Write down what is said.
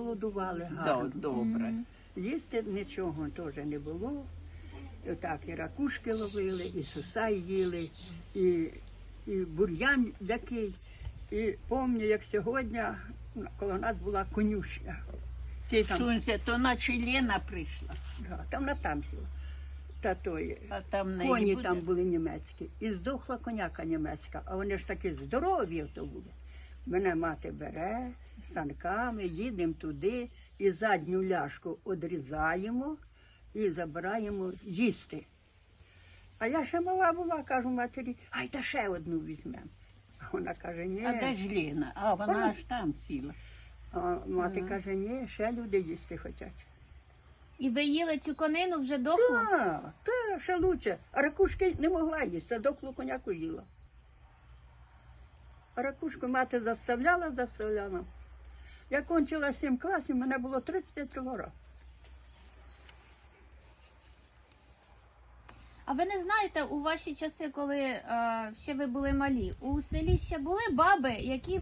голодували Да, гарно. добре. Їсти нічого теж не було. І Так, і ракушки ловили, і сусай їли, і, і бур'ян який. І пам'ятаю, як сьогодні, коли у нас була конюшня. Ті там, Сонце, то наче Лена прийшла. да, там на там. Та той, А там не коні буде. там були німецькі. І здохла коняка німецька, а вони ж такі здорові то були. Мене мати бере санками, їдемо туди і задню ляшку одрізаємо і забираємо їсти. А я ще мала була, кажу матері, ай та ще одну візьмемо. А вона каже, ні. А де ж Лена? А вона Вона аж там сіла. А мати каже, ні, ще люди їсти хочуть. І ви їли цю конину вже дохлу? Так, та, ще лучше. А ракушки не могла їсти, а доклу коняку їла. Ракушку мати заставляла, заставляла. Я кончила 7 класів, мене було 35 кілограм. А ви не знаєте, у ваші часи, коли е, ще ви були малі, у селі ще були баби, які